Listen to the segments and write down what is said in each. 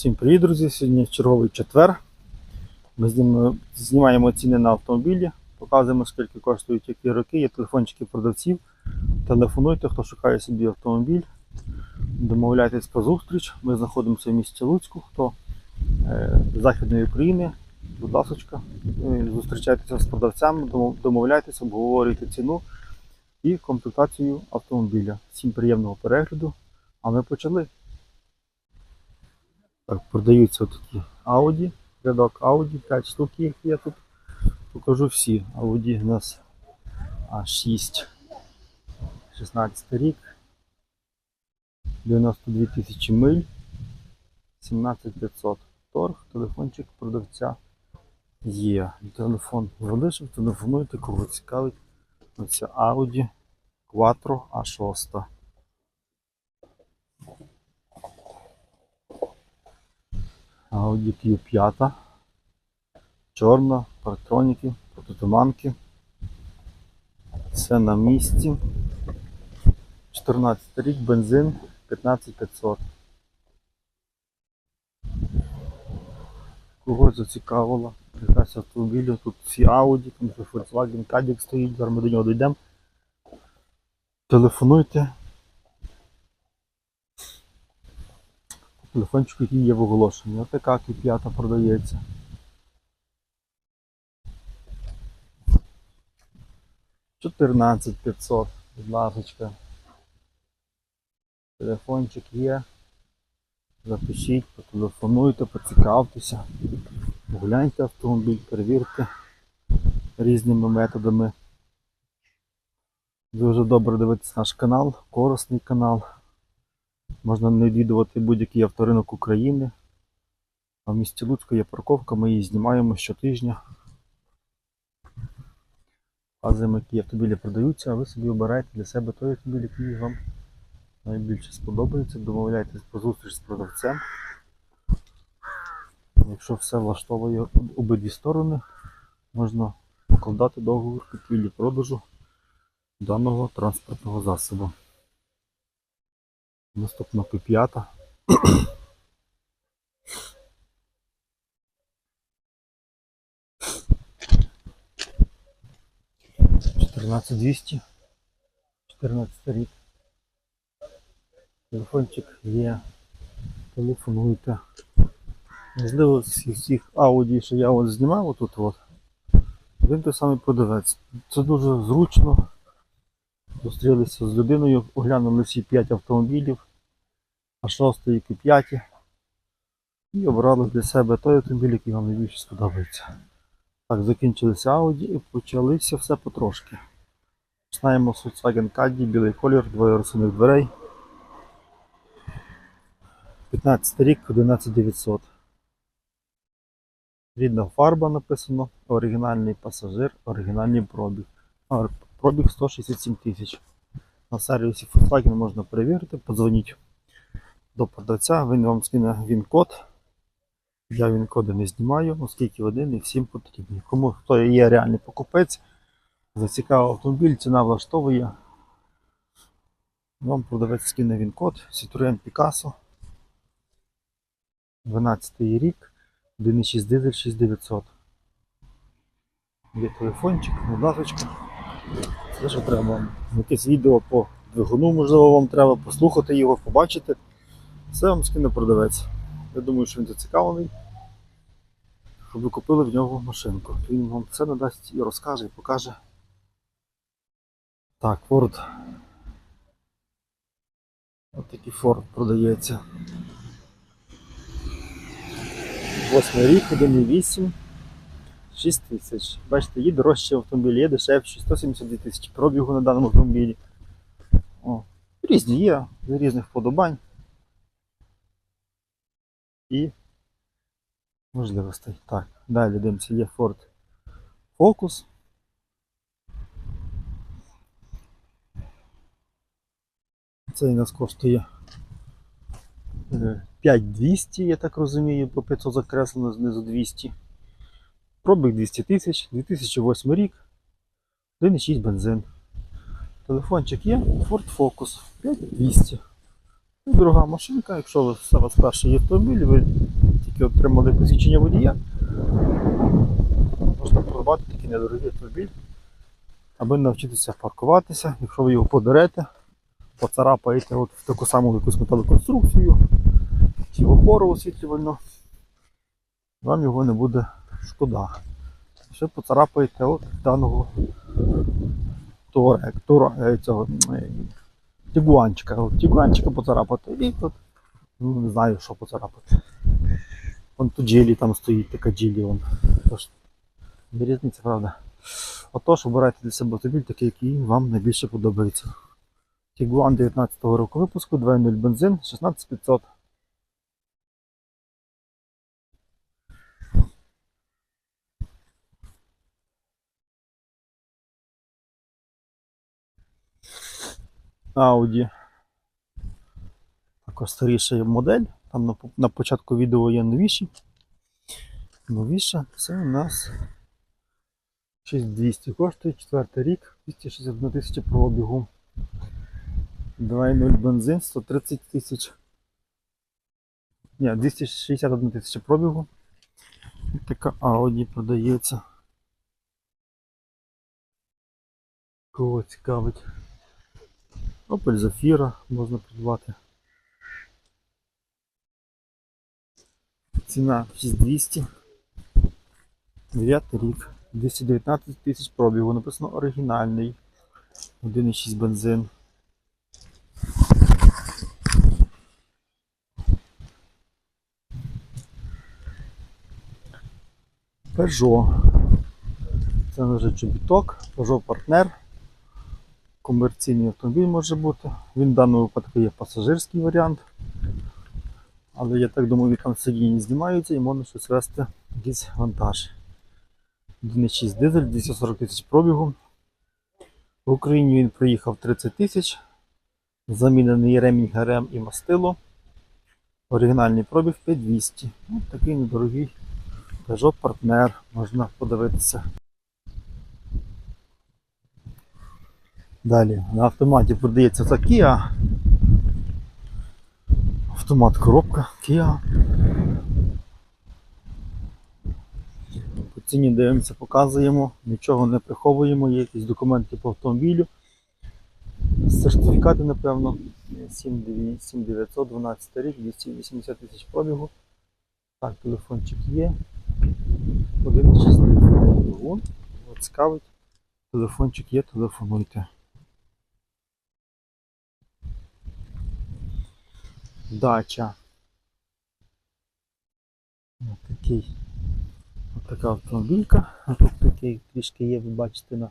Всім привіт, друзі! Сьогодні черговий четвер. Ми знімаємо- знімаємо ціни на автомобілі, показуємо, скільки коштують які роки, є телефончики продавців. Телефонуйте, хто шукає собі автомобіль. Домовляйтесь про зустріч. Ми знаходимося в місті Луцьку. Хто е, з Західної України, будь ласка, е, зустрічайтеся з продавцями, домов- домовляйтеся, обговорюйте ціну і комплектацію автомобіля. Всім приємного перегляду. А ми почали. Так, продаються такі Audi, рядок Audi, 5 штук їх є тут. Покажу всі. Audi у нас А6, 16 рік, 92 тисячі миль, 17500 торг, телефончик продавця є. Телефон залишив, телефонуйте, кого цікавить. Оце Audi Quattro A6. Audi Q5. Чорна, парктроніки, протитуманки. Все на місці. 14 рік, бензин 15500. Когось зацікавило. Якась автомобілів, тут всі Audi, там Volkswagen Caddy стоїть, зараз ми до нього дійдемо. Телефонуйте. Телефончик, який є в оголошенні. Отака Q5 продається. Чотирнадцять п'ятсот, будь ласочка. Телефончик є. Запишіть, потелефонуйте, поцікавтеся. Погляньте автомобіль, перевірте різними методами. Дуже добре дивитися наш канал, корисний канал. Можна навідувати будь-який авторинок України. А в місті Луцьку є парковка, ми її знімаємо щотижня. Показуємо, які автомобілі продаються, а ви собі обираєте для себе той автомобіль, який вам найбільше сподобається. Домовляйтесь про зустріч з продавцем. Якщо все влаштовує обидві сторони, можна укладати договір купівлі-продажу даного транспортного засобу. Наступна Q5. Чотирнадцять двісті. 14 рік. Телефончик є. Телефонуйте. Можливо, з всіх Audi, що я от знімав отут от. Він той самий продавець. Це дуже зручно. Зустрілися з людиною, оглянули всі 5 автомобілів, а 6 і 5 і обрали для себе той автомобіль, який вам найбільше сподобається. Так, закінчилися Audi і почалися все потрошки. Починаємо з Volkswagen Caddy, білий колір, двоє розсувних дверей. 15 рік, 11900. Рідна фарба написано, оригінальний пасажир, оригінальний пробіг. Пробіг 167 тисяч. На сервісі Volkswagen можна перевірити, подзвоніть до продавця, він вам скине він-код. Я він-коди не знімаю, оскільки один і всім потрібні. Кому хто є реальний покупець, зацікавив автомобіль, ціна влаштовує. Вам продавець скине він-код Citroen Picasso. 12 рік, 1,6 дизель 6900. Є телефончик, будь ласочка. Все, що треба. Якесь відео по двигуну, можливо, вам треба послухати його, побачити. Все вам скине продавець. Я думаю, що він зацікавлений, щоб ви купили в нього машинку. Він вам все надасть і розкаже, і покаже. Так, Ford. Ось такий Ford продається. Восьмий рік, 1,8. 6 тисяч. Бачите, є дорожчі автомобілі, є дешевші, 172 тисячі пробігу на даному автомобілі. О, різні є, з різних вподобань. І можливостей. Так, далі дивимося, є Ford Focus. Цей у нас коштує е, 5200, я так розумію, по 500 закреслено знизу 200. Пробіг 200 тисяч, 2008 рік, 1,6 бензин. Телефончик є, Ford Focus 5200. Дорога машинка, якщо це у вас перший автомобіль, ви тільки отримали посвідчення водія, можна придбати такий недорогий автомобіль, аби навчитися паркуватися. Якщо ви його подарете, поцарапаєте от в таку саму якусь металоконструкцію чи в опору освітлювальну, вам його не буде шкода. Ще поцарапаєте от даного туре, тура, е, цього, е, тігуанчика. От Тігуанчика поцарапати і от, ну, не знаю, що поцарапати. Вон тут джилі там стоїть, така джилі. Вон. Тож, є різниця, правда. Отож, обирайте для себе автомобіль такий, який вам найбільше подобається. Тігуан 19-го року випуску, 2.0 бензин, 16500. Audi. Також старіша модель. Там на, початку відео є новіші. Новіша це у нас 6200 коштує, четвертий рік, 261 тисяча пробігу. 2.0 бензин, 130 тисяч. Ні, 261 тисяча пробігу. І така Audi продається. Кого цікавить. Opel Zafira можна придбати. Ціна 6200. 9 рік. 219 тисяч пробігу. Написано оригінальний. 1,6 бензин. Peugeot. Це вже чобіток, Peugeot партнер. Комерційний автомобіль може бути. Він в даному випадку є пасажирський варіант. Але я так думаю, там сидіння знімаються і можна щось вести якийсь вантаж. 1,6 дизель, 240 тисяч пробігу. В Україні він приїхав 30 тисяч. Замінений ремінь ГРМ і мастило. Оригінальний пробіг 5200. Ось такий недорогий Peugeot партнер. Можна подивитися. Далі на автоматі продається ця Kia. Автомат коробка Kia. По ціні дивимося, показуємо, нічого не приховуємо, є якісь документи по автомобілю. Сертифікати, напевно, 7912 рік, 280 тисяч пробігу. Так, телефончик є. 1,6 двигун. Цікавить. Телефончик є, телефонуйте. Дача. Ось такий. Ось така автомобілька. А Тут такий трішки є, ви бачите, на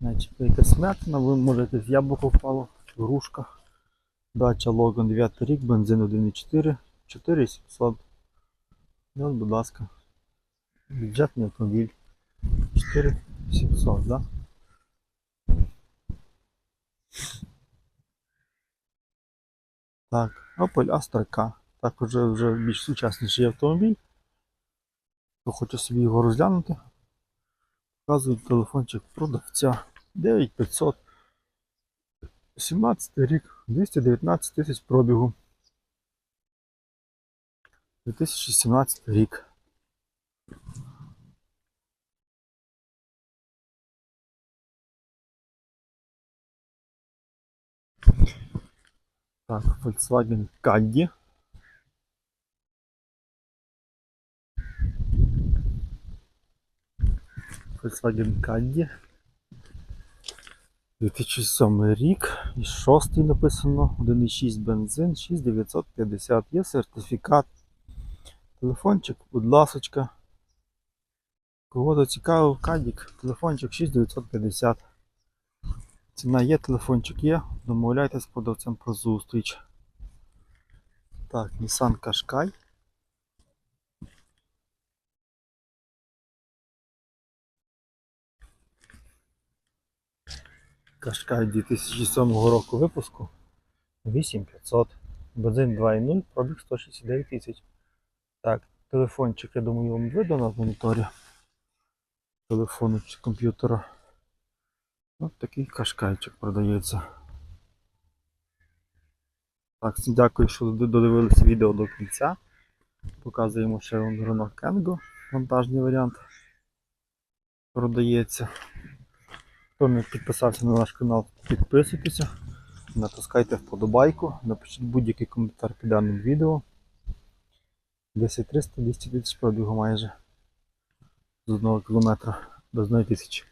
начебто якась м'ятина, ви можете з яблуко впало, грушка. Дача Логан 9 рік, бензин 1,4, 4700. Ну, от, будь ласка. Бюджетний автомобіль. 4700, да? Так, Opel Astra K. Так, вже, вже більш сучасніший автомобіль. Хто хоче собі його розглянути, показують телефончик продавця 9500. 17 рік, 219 тисяч пробігу. 2017 рік. Так, Volkswagen Caddy. Volkswagen Caddy. 2007 рік, і 6 написано, 1,6 бензин, 6950. Є сертифікат. Телефончик, будь ласочка. Кого зацікавив Кадік, телефончик 6950. Ціна є, телефончик є. Домовляйтесь з продавцем про зустріч. Так, Nissan Qashqai. Qashqai 2007 року випуску 8500. Бензин 2.0, пробіг 169 тисяч. Так, телефончик, я думаю, вам видно на моніторі. Телефону чи комп'ютера. Ось такий кашкайчик продається. Так, дякую, що додивилися відео до кінця. Показуємо ще Renault Kangoo, вантажний варіант. Продається. Хто не підписався на наш канал, підписуйтеся, натискайте вподобайку, напишіть будь-який коментар під даним відео. 10300 200 тисяч пробігу майже з 1 кілометра до 1 тисячі.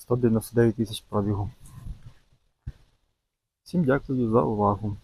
199 тисяч пробігу. Всім дякую за увагу.